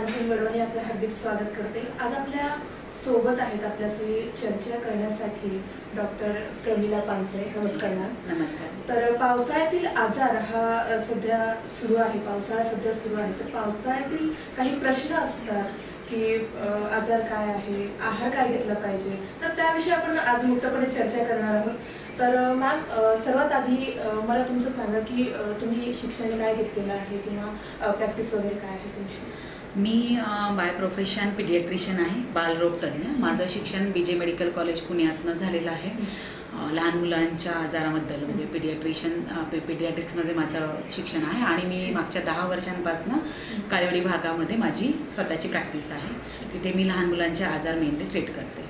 कांचन वडवणे आपलं हार्दिक स्वागत करते. आज आपल्यासोबत आहेत आपल्याशी चर्चा करण्यासाठी डॉक्टर प्रमिला पानसरे. नमस्कार मॅम. नमस्कार. तर पावसाळ्यातील आजार हा सध्या सुरू आहे. पावसाळा सध्या सुरू आहे. तर पावसाळ्यातील काही प्रश्न असतात की आजार काय आहे? आहार काय घेतला पाहिजे? तर त्याविषयी आपण आज मुक्तपणे चर्चा करणार आहोत. तर मॅम सर्वात आधी मला तुमचं सांगा की तुम्ही शिक्षण काय घेतलेलं आहे किंवा प्रॅक्टिस वगैरे काय आहे तुमची? मी बाय प्रोफेशन पिडियाट्रिशियन आहे बालरोग तज्ज्ञ माझं शिक्षण बी जे मेडिकल कॉलेज पुण्यातनं झालेलं आहे. लहान मुलांच्या आजाराबद्दल म्हणजे पिडियाट्रिशियन पिडियाट्रिक्समध्ये माझं शिक्षण आहे आणि मी मागच्या दहा वर्षांपासून काळेवाडी भागामध्ये माझी स्वतःची प्रॅक्टिस आहे. तिथे मी लहान मुलांचे आजार मेनली ट्रीट करते.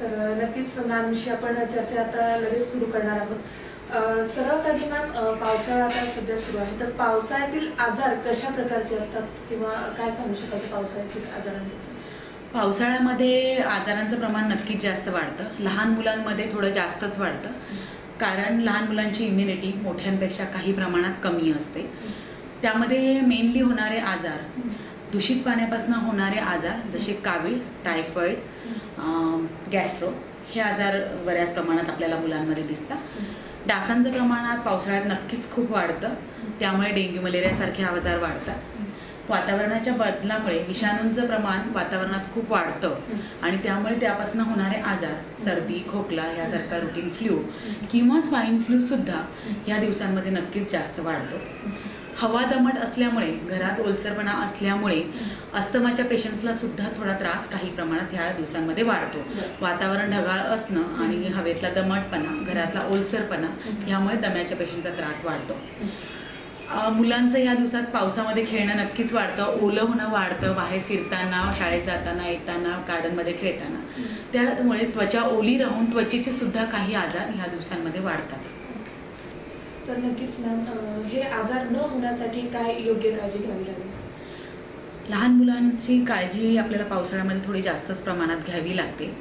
तर नक्कीच मॅमशी आपण चर्चा आता लगेच सुरू करणार आहोत. सर्वात आधी मॅम पावसाळा आता सध्या सुरू आहे. तर पावसाळ्यातील आजार कशा प्रकारचे असतात? किंवा काय सांगू शकाल पावसाळ्यातील आजारांबद्दल? पावसाळ्यामध्ये आजारांचं प्रमाण नक्कीच जास्त वाढतं. लहान मुलांमध्ये थोडं जास्तच वाढतं. कारण लहान मुलांची इम्युनिटी मोठ्यांपेक्षा काही प्रमाणात कमी असते. त्यामध्ये मेनली होणारे आजार दूषित पाण्यापासून होणारे आजार जसे कावीळ टायफॉईड गॅस्ट्रो हे आजार बऱ्याच प्रमाणात आपल्याला मुलांमध्ये दिसतात. डासांचं प्रमाणात पावसाळ्यात नक्कीच खूप वाढतं. त्यामुळे डेंग्यू मलेरियासारखे आजार वाढतात. वातावरणाच्या बदलामुळे विषाणूंचं प्रमाण वातावरणात खूप वाढतं. आणि त्यामुळे त्यापासून होणारे आजार सर्दी खोकला यासारखा रुटीन फ्लू किंवा स्वाईन फ्लू सुद्धा या दिवसांमध्ये नक्कीच जास्त वाढतो. हवा दमट असल्यामुळे घरात ओलसरपणा असल्यामुळे अस्तमाच्या पेशंट्सला सुद्धा थोडा त्रास काही प्रमाणात ह्या दिवसांमध्ये वाढतो. वातावरण ढगाळ असणं आणि हवेतला दमटपणा घरातला ओलसरपणा यामुळे दम्याच्या पेशंटचा त्रास वाढतो. मुलांचं या दिवसात पावसामध्ये खेळणं नक्कीच वाढतं. ओलं होणं वाढतं बाहेर फिरताना शाळेत जाताना येताना गार्डनमध्ये खेळताना. त्यामुळे त्वचा ओली राहून त्वचेचे सुद्धा काही आजार ह्या दिवसांमध्ये वाढतात. तर नक्कीच मॅम हे आजार न होण्यासाठी काय योग्य काळजी घ्यावी लागेल? लहान मुलांची काळजी आपल्याला पावसाळ्यामध्ये थोडी जास्तच प्रमाणात घ्यावी लागते.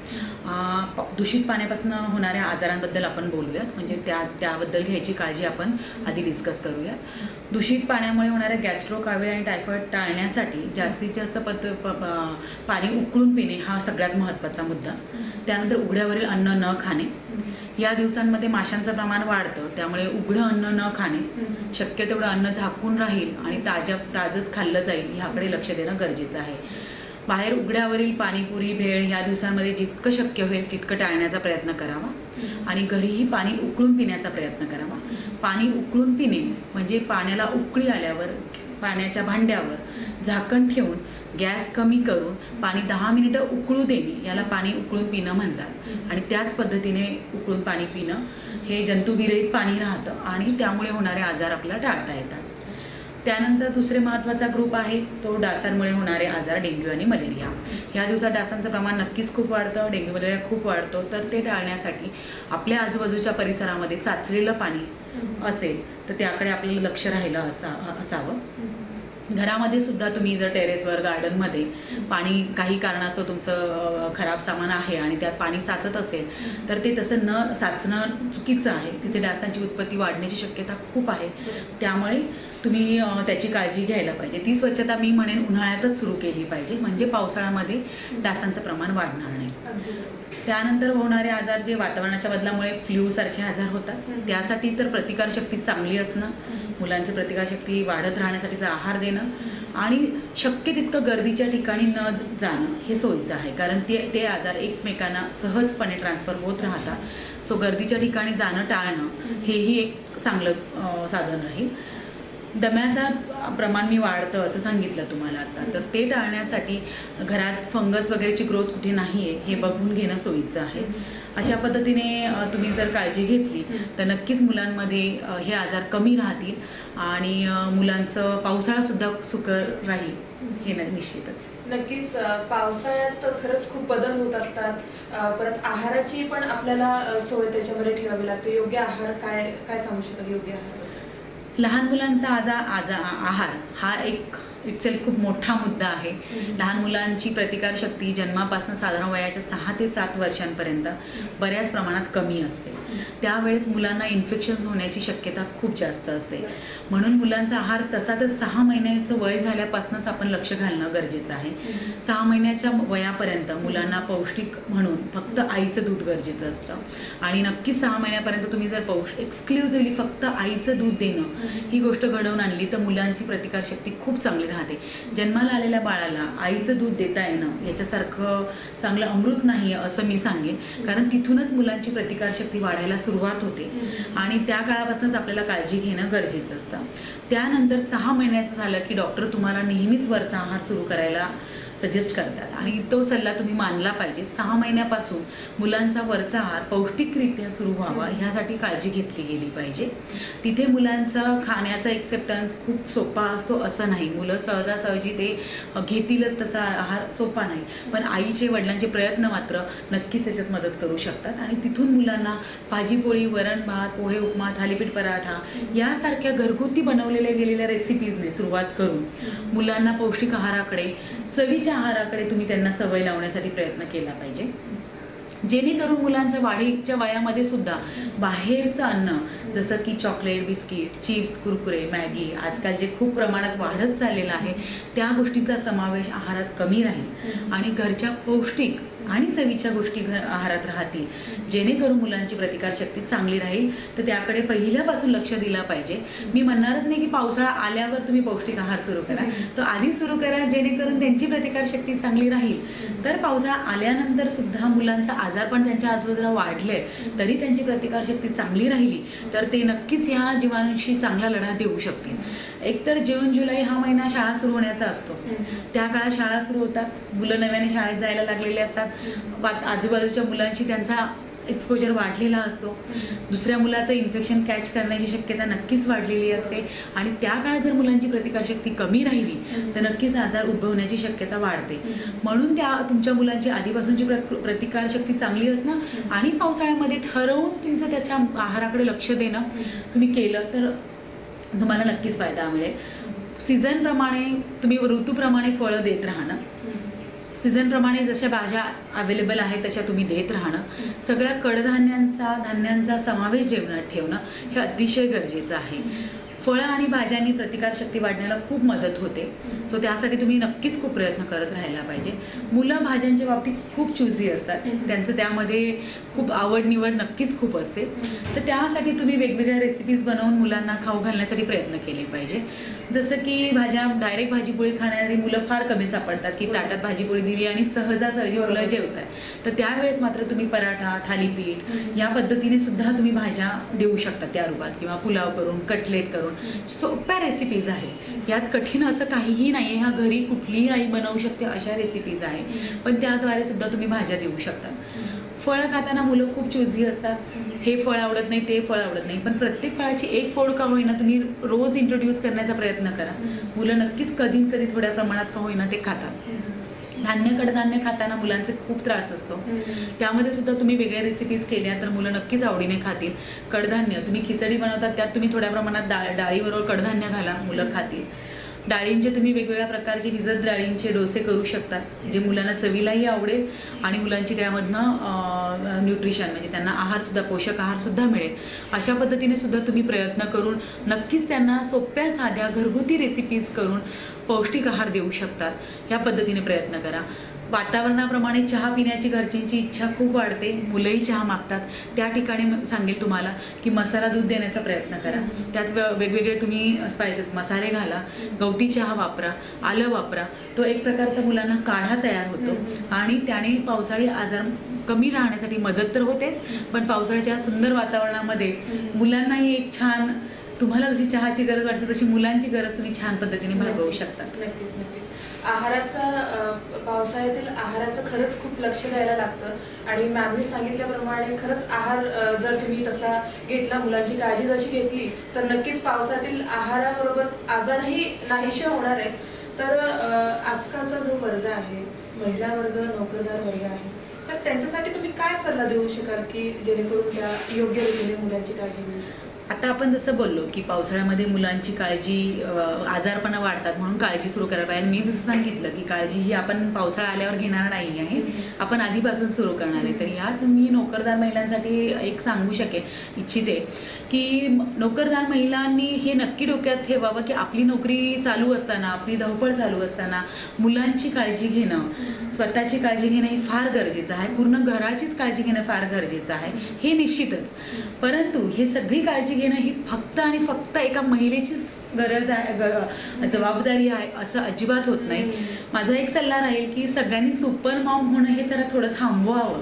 दूषित पाण्यापासून होणाऱ्या आजारांबद्दल आपण बोलूयात. म्हणजे त्या त्याबद्दल घ्यायची काळजी आपण आधी डिस्कस करूयात. दूषित पाण्यामुळे होणाऱ्या गॅस्ट्रो कावीळ आणि टायफॉईड टाळण्यासाठी जास्तीत जास्त पत प- पाणी उकळून पिणे हा सगळ्यात महत्त्वाचा मुद्दा. त्यानंतर उघड्यावरील अन्न न खाणे. या दिवसांमध्ये माशांचं प्रमाण वाढतं त्यामुळे उघडं अन्न न खाणे शक्य तेवढं अन्न झाकून राहील आणि ताज्या ताजंच खाल्लं जाईल ह्याकडे लक्ष देणं गरजेचं आहे. बाहेर उघड्यावरील पाणीपुरी भेळ ह्या दिवसांमध्ये जितकं शक्य होईल तितकं टाळण्याचा प्रयत्न करावा आणि घरीही पाणी उकळून पिण्याचा प्रयत्न करावा. पाणी उकळून पिणे म्हणजे पाण्याला उकळी आल्यावर पाण्याच्या भांड्यावर झाकण ठेवून गॅस कमी करून पाणी दहा मिनिटं उकळू देणे याला पाणी उकळून पिणं म्हणतात. आणि त्याच पद्धतीने उकळून पाणी पिणं हे जंतुविरहित पाणी राहतं आणि त्यामुळे होणारे आजार आपल्याला टाळता येतात. त्यानंतर दुसरे महत्त्वाचा ग्रुप आहे तो डासांमुळे होणारे आजार डेंग्यू आणि मलेरिया. ह्या दिवसात डासांचं प्रमाण नक्कीच खूप वाढतं डेंग्यू मलेरिया खूप वाढतो तर ते टाळण्यासाठी आपल्या आजूबाजूच्या परिसरामध्ये साचलेलं पाणी असेल तर त्याकडे आपल्याला लक्ष राहिलं असा असावं. घरामध्ये सुद्धा तुम्ही जर टेरेसवर गार्डनमध्ये पाणी काही कारणास्तव तुमचं खराब सामान आहे आणि त्यात पाणी साचत असेल तर ते तसं न साचणं चुकीचं आहे. तिथे डासांची उत्पत्ती वाढण्याची शक्यता खूप आहे. त्यामुळे तुम्ही त्याची काळजी घ्यायला पाहिजे. ती स्वच्छता मी म्हणेन उन्हाळ्यातच सुरू केली पाहिजे. म्हणजे पावसाळ्यामध्ये डासांचं प्रमाण वाढणार नाही. त्यानंतर होणारे आजार जे वातावरणाच्या बदलामुळे फ्ल्यूसारखे आजार होतात त्यासाठी तर प्रतिकारशक्ती चांगली असणं मुलांची प्रतिकारशक्ती वाढत राहण्यासाठीचा आहार देणं आणि शक्य तितकं गर्दीच्या ठिकाणी न जाणं हे सोयीचं आहे. कारण ते ते आजार एकमेकांना सहजपणे ट्रान्सफर होत राहतात. सो गर्दीच्या ठिकाणी जाणं टाळणं हेही एक चांगलं साधन राहील दम्याचा प्रमाण मी वाढतं असं सांगितलं तुम्हाला आता. तर ते टाळण्यासाठी घरात फंगस वगैरेची ग्रोथ कुठे नाही आहे हे बघून घेणं सोयीचं आहे. अशा पद्धतीने तुम्ही जर काळजी घेतली तर नक्कीच मुलांमध्ये हे आजार कमी राहतील आणि मुलांचं पावसाळासुद्धा सुकर राहील हे निश्चितच. नक्कीच पावसाळ्यात खरंच खूप बदल होत असतात. परत आहाराची पण आपल्याला सोय त्याच्यामध्ये ठेवावी लागते. योग्य आहार काय काय सांगू शकाल योग्य आहार. लहान मुलांचा आजा आजा आहार हा एक इटसेल्फ खूप मोठा मुद्दा आहे. लहान मुलांची प्रतिकारशक्ती जन्मापासून साधारण वयाच्या सहा ते सात वर्षांपर्यंत बऱ्याच प्रमाणात कमी असते. त्यावेळेस मुलांना इन्फेक्शन होण्याची शक्यता खूप जास्त असते. म्हणून मुलांचा आहार तसा तर सहा महिन्याचं वय झाल्यापासूनच आपण लक्ष घालणं गरजेचं आहे. सहा महिन्याच्या वयापर्यंत मुलांना पौष्टिक म्हणून फक्त आईचं दूध गरजेचं असतं. आणि नक्कीच सहा महिन्यापर्यंत तुम्ही जर पौष्ट एक्सक्लुझिव्हली फक्त आईचं दूध देणं ही गोष्ट घडवून आणली तर मुलांची प्रतिकारशक्ती खूप चांगली राहते. जन्माला आलेल्या बाळाला आईचं दूध देता येणं याच्यासारखं चांगलं अमृत नाही आहे असं मी सांगेन. कारण तिथूनच मुलांची प्रतिकारशक्ती वाढायला सुरुवात होते. आणि त्या काळापासूनच आपल्याला काळजी घेणं गरजेचं असतं. त्यानंतर सहा महिन्याचं झालं की डॉक्टर तुम्हाला नेहमीच वरचा आहार सुरू करायला सजेस्ट करतात. आणि तो सल्ला तुम्ही मानला पाहिजे. सहा महिन्यापासून मुलांचा वरचा आहार पौष्टिकरित्या सुरू व्हावा ह्यासाठी काळजी घेतली गेली पाहिजे. तिथे मुलांचा खाण्याचा एक्सेप्टन्स खूप सोपा असतो असं नाही. मुलं सहजासहजी ते घेतीलच तसा आहार सोपा नाही. पण आईचे वडिलांचे प्रयत्न मात्र नक्कीच याच्यात मदत करू शकतात. आणि तिथून मुलांना भाजीपोळी वरण भात पोहे उपमा थालीपीठ पराठा यासारख्या घरगुती बनवलेल्या गेलेल्या रेसिपीजने सुरुवात करून मुलांना पौष्टिक आहाराकडे चवीच्या आहाराकडे तुम्ही त्यांना सवय लावण्यासाठी प्रयत्न केला पाहिजे. जेणेकरून मुलांच्या वाढीच्या वयामध्ये सुद्धा बाहेरचं अन्न जसं की chocolate biscuit chips Kurkure Maggi आजकाल जे खूप प्रमाणात वाढत चाललेलं आहे त्या गोष्टींचा समावेश आहारात कमी राहील. आणि घरच्या पौष्टिक आणि चवीच्या गोष्टी आहारात राहतील. जेणेकरून मुलांची प्रतिकारशक्ती चांगली राहील. तर त्याकडे पहिल्यापासून लक्ष दिलं पाहिजे. मी म्हणणारच नाही की पावसाळा आल्यावर तुम्ही पौष्टिक आहार सुरू करा. तो आधी सुरू करा जेणेकरून त्यांची प्रतिकारशक्ती चांगली राहील. तर पावसाळा आल्यानंतर सुद्धा मुलांचा आजार पण त्यांच्या आजूबाजूला वाढले तरी त्यांची प्रतिकारशक्ती चांगली राहिली. तर ते नक्कीच ह्या जीवाणूंशी चांगला लढा देऊ शकतील. एकतर जून जुलै हा महिना शाळा सुरू होण्याचा असतो. त्या काळात शाळा सुरू होतात. मुलं नव्याने शाळेत जायला लागलेले असतात. आजूबाजूच्या मुलांशी त्यांचा एक्सपोजर वाढलेला असतो. दुसऱ्या मुलाचं इन्फेक्शन कॅच करण्याची शक्यता नक्कीच वाढलेली असते. आणि त्या काळात जर मुलांची प्रतिकारशक्ती कमी राहिली तर नक्कीच आजार उद्भवण्याची शक्यता वाढते. म्हणून त्या तुमच्या मुलांची आधीपासूनची प्र प्रतिकारशक्ती चांगली असणं आणि पावसाळ्यामध्ये ठरवून तुमचं त्याच्या आहाराकडे लक्ष देणं तुम्ही केलं तर तुम्हाला नक्कीच फायदा मिळेल. सीझनप्रमाणे तुम्ही ऋतूप्रमाणे फळं देत राहणं. सीझनप्रमाणे जशा भाज्या अवेलेबल आहेत तशा तुम्ही देत राहणं. सगळ्या कडधान्यांचा धान्यांचा समावेश जेवणात ठेवणं हे अतिशय गरजेचं आहे. फळं आणि भाज्यांनी प्रतिकारशक्ती वाढण्याला खूप मदत होते. सो त्यासाठी तुम्ही नक्कीच खूप प्रयत्न करत राहायला पाहिजे. मुलं भाज्यांच्या बाबतीत खूप चुजी असतात. त्यांचं त्यामध्ये खूप आवड निवड नक्कीच खूप असते. तर त्यासाठी तुम्ही वेगवेगळ्या रेसिपीज बनवून मुलांना खाऊ घालण्यासाठी प्रयत्न केले पाहिजे. जसं की भाज्या डायरेक्ट भाजीपोळी खाणारी मुलं फार कमी सापडतात की ताटात भाजीपोळी दिली आणि सहजासहजी मुलं जेवतात. तर त्यावेळेस मात्र तुम्ही पराठा थालीपीठ या पद्धतीने सुद्धा तुम्ही भाज्या देऊ शकता त्या रूपात किंवा पुलाव करून कटलेट करून. सोप्या रेसिपीज आहे यात कठीण असं काहीही नाही आहे ह्या घरी कुठलीही आई बनवू शकते अशा रेसिपीज आहे पण त्याद्वारे सुद्धा तुम्ही भाज्या देऊ शकता. फळं खाताना मुलं खूप चुजी असतात. हे फळ आवडत नाही ते फळ आवडत नाही. पण प्रत्येक फळाची एक फोड का होईना तुम्ही रोज इंट्रोड्यूस करण्याचा प्रयत्न करा. मुलं नक्कीच कधी कधी थोड्या प्रमाणात का होईना ते खातात. धान्य कडधान्य खाताना मुलांचे खूप त्रास असतो. त्यामध्ये सुद्धा तुम्ही वेगळ्या रेसिपीज केल्या तर मुलं नक्कीच आवडीने खातील. कडधान्य तुम्ही खिचडी बनवतात त्यात तुम्ही थोड्या प्रमाणात डाळ डाळीबरोबर कडधान्य घाला मुलं खातील. डाळींचे तुम्ही वेगवेगळ्या प्रकारचे विजत डाळींचे डोसे करू शकता जे मुलांना चवीलाही आवडेल आणि मुलांची त्यामधनं न्यूट्रिशन म्हणजे त्यांना आहारसुद्धा पोषक आहारसुद्धा मिळेल. अशा पद्धतीने सुद्धा तुम्ही प्रयत्न करून नक्कीच त्यांना सोप्या साध्या घरगुती रेसिपीज करून पौष्टिक आहार देऊ शकतात. ह्या पद्धतीने प्रयत्न करा. वातावरणाप्रमाणे चहा पिण्याची घरच्यांची इच्छा खूप वाढते. मुलंही चहा मागतात. त्या ठिकाणी सांगेल तुम्हाला की मसाला दूध देण्याचा प्रयत्न करा. त्यात वेगवेगळे तुम्ही स्पायसेस मसाले घाला. गवती चहा वापरा. आलं वापरा. तो एक प्रकारचा मुलांना काढा तयार होतो. आणि त्याने पावसाळी आजार कमी राहण्यासाठी मदत तर होतेच पण पावसाळ्याच्या सुंदर वातावरणामध्ये मुलांनाही एक छान तुम्हाला जशी चहाची गरज वाटते तशी मुलांची गरज तुम्ही छान पद्धतीने भागवू शकता. नक्कीच नक्कीच. आहाराचा पावसाळ्यातील आहाराचं खरंच खूप लक्ष द्यायला लागतं. आणि मॅमने सांगितल्याप्रमाणे खरंच आहार जर तुम्ही तसा घेतला मुलांची काळजी जशी घेतली तर नक्कीच पावसातील आहाराबरोबर आजारही नाहीसे होणार आहेत. तर आजकालचा जो वर्ग आहे महिला वर्ग नोकरदार वर्ग आहे तर त्यांच्यासाठी तुम्ही काय सल्ला देऊ शकाल की जेणेकरून त्या योग्य रीतीने मुलांची काळजी घेऊ शकतात आता आपण जसं बोललो की पावसाळ्यामध्ये मुलांची काळजी आजारपणा वाढतात म्हणून काळजी सुरू करायला पाहिजे. आणि मी जसं सांगितलं की काळजी ही आपण पावसाळा आल्यावर घेणार नाही आहे. आपण आधीपासून सुरू करणार आहे. तर ह्यात मी नोकरदार महिलांसाठी एक सांगू शकेन इच्छिते की नोकरदार महिलांनी हे नक्की डोक्यात ठेवावं की आपली नोकरी चालू असताना आपली धावपळ चालू असताना मुलांची काळजी घेणं स्वतःची काळजी घेणं हे फार गरजेचं आहे. पूर्ण घराचीच काळजी घेणं फार गरजेचं आहे. हे निश्चितच. परंतु हे सगळी काळजी घेणं ही फक्त आणि फक्त एका महिलेचीच गरज आहे जबाबदारी आहे असं अजिबात होत नाही. माझा एक सल्ला राहील की सगळ्यांनी सुपर मॉम होणं हे तर थोडं थांबवावं.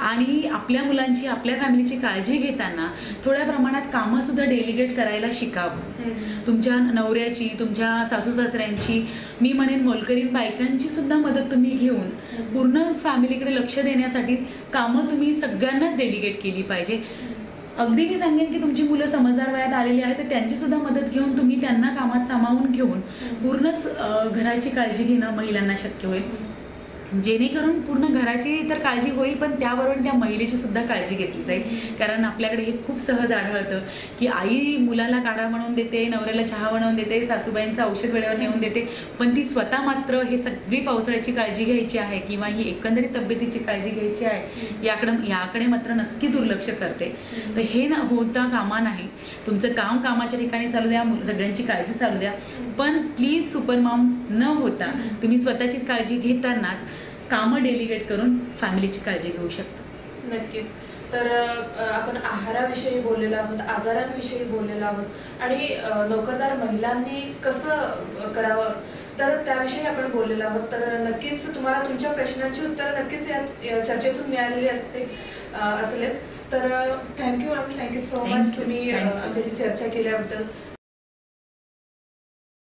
आणि आपल्या मुलांची आपल्या फॅमिलीची काळजी घेताना थोड्या प्रमाणात कामं सुद्धा डेलिगेट करायला शिकावं. तुमच्या नवऱ्याची तुमच्या सासू सासऱ्यांची मी म्हणेन मोलकरीण बायकांची सुद्धा मदत तुम्ही घेऊन पूर्ण फॅमिलीकडे लक्ष देण्यासाठी कामं तुम्ही सगळ्यांनाच डेलिगेट केली पाहिजे. अगदी मी सांगेन की तुमची मुलं समजदार वयात आलेली आहेत तर त्यांची सुद्धा मदत घेऊन तुम्ही त्यांना कामात सामावून घेऊन पूर्णच घराची काळजी घेणं महिलांना शक्य होईल. जेणेकरून पूर्ण घराची तर काळजी होईल पण त्याबरोबर त्या महिलेची सुद्धा काळजी घेतली जाईल. कारण आपल्याकडे हे खूप सहज आढळतं की आई मुलाला काढा म्हणून देते नवऱ्याला चहा बनवून देते सासूबाईंचं औषध वेळेवर नेऊन देते पण ती स्वतः मात्र हे सगळी पावसाळ्याची काळजी घ्यायची आहे किंवा ही एकंदरीत तब्येतीची काळजी घ्यायची आहे याकडं याकडे मात्र नक्की दुर्लक्ष करते. तर हे ना होता कामा नाही. तुमचं काम कामाच्या ठिकाणी चालू द्या मु- सगळ्यांची काळजी चालू द्या. पण प्लीज सुपरमॉम न होता तुम्ही स्वतःची काळजी घेतानाच कामं डेलिगेट करून फॅमिलीची काळजी घेऊ शकता. नक्कीच. तर आपण आहाराविषयी बोललेलो आहोत आजारांविषयी बोललेलो आहोत आणि नोकरदार महिलांनी कसं करावं? तर त्याविषयी आपण बोललेलो आहोत. तर नक्कीच तुम्हाला तुमच्या प्रश्नांची उत्तरं नक्कीच या चर्चेतून मिळालेली असते असेलच. तर thank you ma'am thank you so much. तुम्ही. आमच्याशी चर्चा केल्याबद्दल.